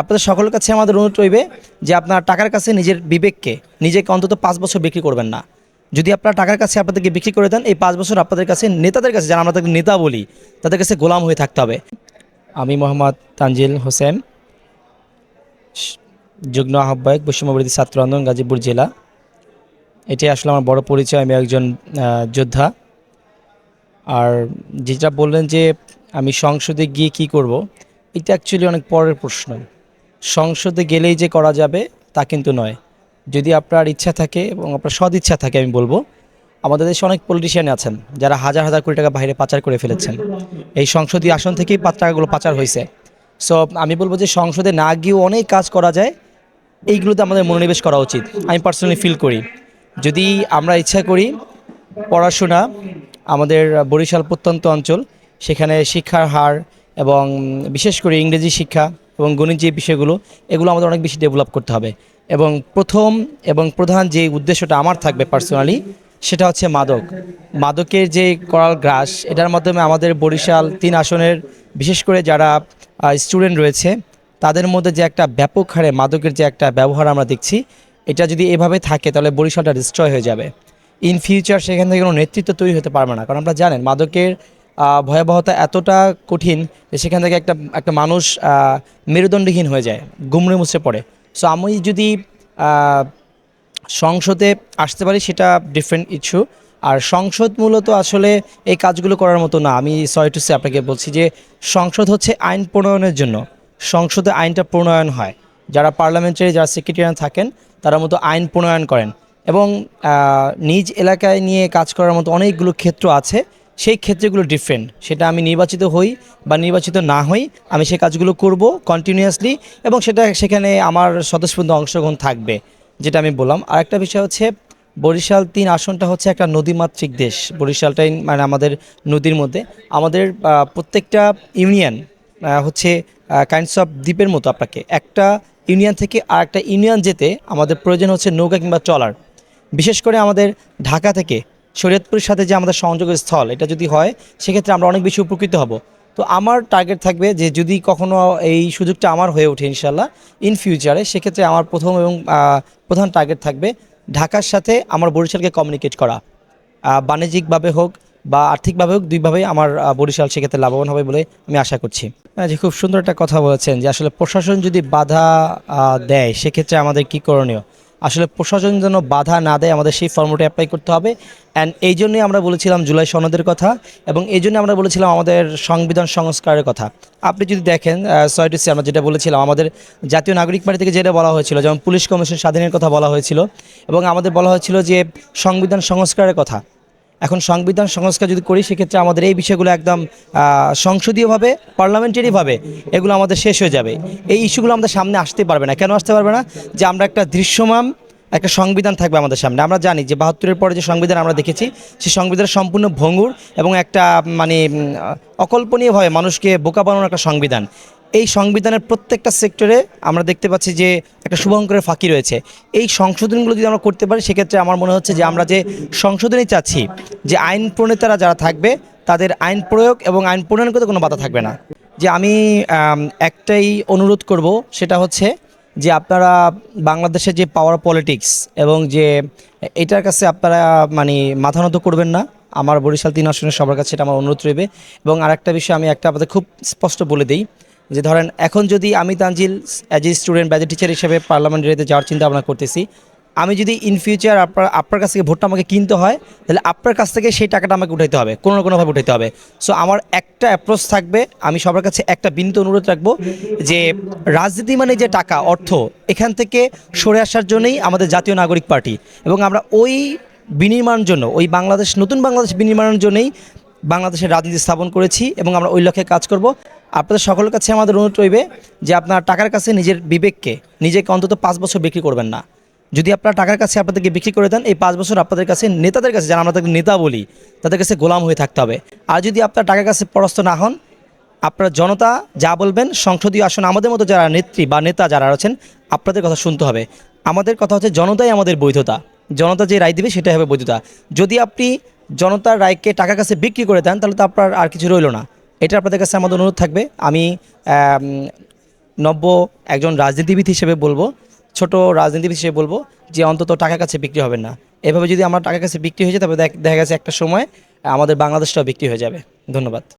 আপনাদের সকলের কাছে আমাদের অনুরোধ রইবে যে আপনার টাকার কাছে নিজের বিবেককে, নিজেকে অন্তত পাঁচ বছর বিক্রি করবেন না। যদি আপনারা টাকার কাছে আপনাদেরকে বিক্রি করে দেন, এই পাঁচ বছর আপনাদের কাছে, নেতাদের কাছে, যারা আমরা তাদের নেতা বলি, তাদের কাছে গোলাম হয়ে থাকতে হবে। আমি মোহাম্মদ তানজিল হোসেন যুগ্ম আহ্বায়ক বৈষম্যবিরোধী ছাত্র আন্দোলন, গাজীপুর জেলা। এটি আসলে আমার বড় পরিচয়, আমি একজন যোদ্ধা। আর যেটা বললেন যে আমি সংসদে গিয়ে কি করব, এটা অ্যাকচুয়ালি অনেক পরের প্রশ্ন। সংসদে গেলেই যে করা যাবে, তা কিন্তু নয়। যদি আপনার ইচ্ছা থাকে এবং আপনার সদ ইচ্ছা থাকে, আমি বলব, আমাদের দেশে অনেক পলিটিশিয়ান আছেন, যারা হাজার হাজার কোটি টাকা বাইরে পাচার করে ফেলেছেন। এই সংসদীয় আসন থেকেই পাঁচ টাকাগুলো পাচার হয়েছে। সো আমি বলব যে সংসদে না গিয়েও অনেক কাজ করা যায়, এইগুলোতে আমাদের মনোনিবেশ করা উচিত। আমি পার্সোনালি ফিল করি। যদি আমরা ইচ্ছা করি, পড়াশোনা আমাদের বরিশাল প্রত্যন্ত অঞ্চল, সেখানে শিক্ষার হার এবং বিশেষ করে ইংরেজি শিক্ষা এবং গণিত যে বিষয়গুলো, এগুলো আমাদের অনেক বেশি ডেভেলপ করতে হবে। এবং প্রথম এবং প্রধান যে উদ্দেশ্যটা আমার থাকবে পার্সোনালি সেটা হচ্ছে মাদক। মাদকের যে করাল গ্রাস, এটার মাধ্যমে আমাদের বরিশাল তিন আসনের, বিশেষ করে যারা স্টুডেন্ট রয়েছে, তাদের মধ্যে যে একটা ব্যাপক হারে মাদকের যে একটা ব্যবহার আমরা দেখছি, এটা যদি এভাবে থাকে তাহলে বরিশালটা ডিস্ট্রয় হয়ে যাবে। ইন ফিউচার সেখান থেকে কোনো নেতৃত্ব তৈরি হতে পারবে না। কারণ আমরা জানেন, মাদকের ভয়াবহতা এতটা কঠিন যে সেখান থেকে একটা একটা মানুষ মেরুদণ্ডহীন হয়ে যায়, গুমড়ে মুছে পড়ে। সো আমি যদি সংসদে আসতে পারি, সেটা ডিফারেন্ট ইস্যু আর সংসদ মূলত আসলে এই কাজগুলো করার মতো না। আমি সরি টু সে আপনাকে বলছি যে, সংসদ হচ্ছে আইন প্রণয়নের জন্য। সংসদে আইনটা প্রণয়ন হয়। যারা পার্লামেন্টারি যারা সেক্রেটারিয়ান থাকেন, তারা মতো আইন প্রণয়ন করেন। এবং নিজ এলাকায় নিয়ে কাজ করার মতো অনেকগুলো ক্ষেত্র আছে। সেই ক্ষেত্রগুলো ডিফারেন্ট সেটা আমি নির্বাচিত হই বা নির্বাচিত না হই, আমি সেই কাজগুলো করব কন্টিনিউয়াসলি এবং সেটা সেখানে আমার স্বতঃস্ফূর্ত অংশগ্রহণ থাকবে, যেটা আমি বললাম। আর একটা বিষয় হচ্ছে, বরিশাল তিন আসনটা হচ্ছে একটা নদীমাতৃক দেশ। বরিশালটাই মানে আমাদের নদীর মধ্যে। আমাদের প্রত্যেকটা ইউনিয়ন হচ্ছে কাইন্ডস অফ দ্বীপের মতো আপনাকে। একটা ইউনিয়ন থেকে আর একটা ইউনিয়ন যেতে আমাদের প্রয়োজন হচ্ছে নৌকা কিংবা ট্রলার। বিশেষ করে আমাদের ঢাকা থেকে শরীয়তপুরের সাথে যে আমাদের সংযোগের স্থল এটা যদি হয় সেক্ষেত্রে আমরা অনেক বেশি উপকৃত হব। তো আমার টার্গেট থাকবে যে যদি কখনো এই সুযোগটা আমার হয়ে ওঠে ইনশাল্লাহ ইন ফিউচারে সেক্ষেত্রে আমার প্রথম এবং প্রধান টার্গেট থাকবে ঢাকার সাথে আমার বরিশালকে কমিউনিকেট করা। বাণিজ্যিকভাবে হোক বা আর্থিকভাবে হোক দুইভাবেই আমার বরিশাল সেক্ষেত্রে লাভবান হবে বলে আমি আশা করছি। হ্যাঁ, যে খুব সুন্দর একটা কথা বলেছেন যে আসলে প্রশাসন যদি বাধা দেয় সেক্ষেত্রে আমাদের কি করণীয়? আসলে প্রশাসন যেন বাধা না দেয়, আমাদের সেই ফর্মটি অ্যাপ্লাই করতে হবে। অ্যান্ড এই জন্যই আমরা বলেছিলাম জুলাই সনদের কথা এবং এই জন্য আমরা বলেছিলাম আমাদের সংবিধান সংস্কারের কথা। আপনি যদি দেখেন সয়টি সি, আমরা যেটা বলেছিলাম, আমাদের জাতীয় নাগরিক পার্টি থেকে যেটা বলা হয়েছিল, যেমন পুলিশ কমিশন স্বাধীনের কথা বলা হয়েছিল এবং আমাদের বলা হয়েছিল যে সংবিধান সংস্কারের কথা। এখন সংবিধান সংস্কার যদি করি, সেক্ষেত্রে আমাদের এই বিষয়গুলো একদম সংসদীয়ভাবে, পার্লামেন্টারিভাবে এগুলো আমাদের শেষ হয়ে যাবে। এই ইস্যুগুলো আমাদের সামনে আসতে পারবে না। কেন আসতে পারবে না? যে আমরা একটা দৃশ্যমান একটা সংবিধান থাকবে আমাদের সামনে। আমরা জানি যে বাহাত্তরের পরে যে সংবিধান আমরা দেখেছি, সেই সংবিধান সম্পূর্ণ ভঙ্গুর এবং একটা মানে অকল্পনীয়ভাবে মানুষকে বোকা বানানোর একটা সংবিধান। এই সংবিধানের প্রত্যেকটা সেক্টরে আমরা দেখতে পাচ্ছি যে একটা শুভঙ্করের ফাঁকি রয়েছে। এই সংশোধনগুলো যদি আমরা করতে পারি, সেক্ষেত্রে আমার মনে হচ্ছে যে আমরা যে সংশোধনী চাচ্ছি, যে আইন প্রণেতারা যারা থাকবে, তাদের আইন প্রয়োগ এবং আইন প্রণয়ন করতে কোনো বাধা থাকবে না। যে আমি একটাই অনুরোধ করব, সেটা হচ্ছে যে আপনারা বাংলাদেশের যে পাওয়ার পলিটিক্স এবং যে এটার কাছে আপনারা মানে মাথা নত করবেন না। আমার বরিশাল তিন আসনের সবার কাছে এটা আমার অনুরোধ রইবে। এবং আরেকটা বিষয় আমি একটা আপনাদের খুব স্পষ্ট বলে দিই যে ধরেন, এখন যদি আমি তানজিল অ্যাজ এ স্টুডেন্ট ব্যাজ টিচার হিসেবে পার্লামেন্টারিতে যাওয়ার চিন্তা ভাবনা করতেছি, আমি যদি ইন ফিউচার আপনার আপনার কাছ থেকে ভোটটা আমাকে কিনতে হয়, তাহলে আপনার কাছ থেকে সেই টাকাটা আমাকে উঠাইতে হবে, কোনো না কোনোভাবে উঠাইতে হবে। সো আমার একটা অ্যাপ্রোচ থাকবে, আমি সবার কাছে একটা বিনীত অনুরোধ রাখব যে রাজনীতি মানে যে টাকা, অর্থ, এখান থেকে সরে আসার জন্যই আমাদের জাতীয় নাগরিক পার্টি। এবং আমরা ওই বিনির্মাণের জন্য, ওই বাংলাদেশ, নতুন বাংলাদেশ বিনির্মাণের জন্যই বাংলাদেশের রাজনীতি স্থাপন করেছি এবং আমরা ওই লক্ষ্যে কাজ করব। আপনাদের সকলের কাছে আমাদের অনুরোধ রইবে যে আপনার টাকার কাছে নিজের বিবেককে, নিজেকে অন্তত পাঁচ বছর বিক্রি করবেন না। যদি আপনারা টাকার কাছে আপনাদেরকে বিক্রি করে দেন, এই পাঁচ বছর আপনাদের কাছে, নেতাদের কাছে, যারা আমরা তাদের নেতা বলি, তাদের কাছে গোলাম হয়ে থাকতে হবে। আর যদি আপনার টাকার কাছে পরাস্ত না হন, আপনার জনতা যা বলবেন, সংসদীয় আসন আমাদের মতো যারা নেত্রী বা নেতা যারা আছেন, আপনাদের কথা শুনতে হবে। আমাদের কথা হচ্ছে, জনতাই আমাদের বৈধতা। জনতা যে রায় দিবে, সেটাই হবে বৈধতা। যদি আপনি জনতার রায়কে টাকার কাছে বিক্রি করে দেন, তাহলে তো আপনার আর কিছু রইল না। এটা আপনাদের কাছে আমাদের অনুরোধ থাকবে। আমি নব্য একজন রাজনীতিবিদ হিসেবে বলব, ছোট রাজনীতিবিদ হিসেবে বলব যে অন্তত টাকার কাছে বিক্রি হবে না। এভাবে যদি আমার টাকার কাছে বিক্রি হয়ে যায় তবে দেখা গেছে একটা সময় আমাদের বাংলাদেশটাও বিক্রি হয়ে যাবে। ধন্যবাদ।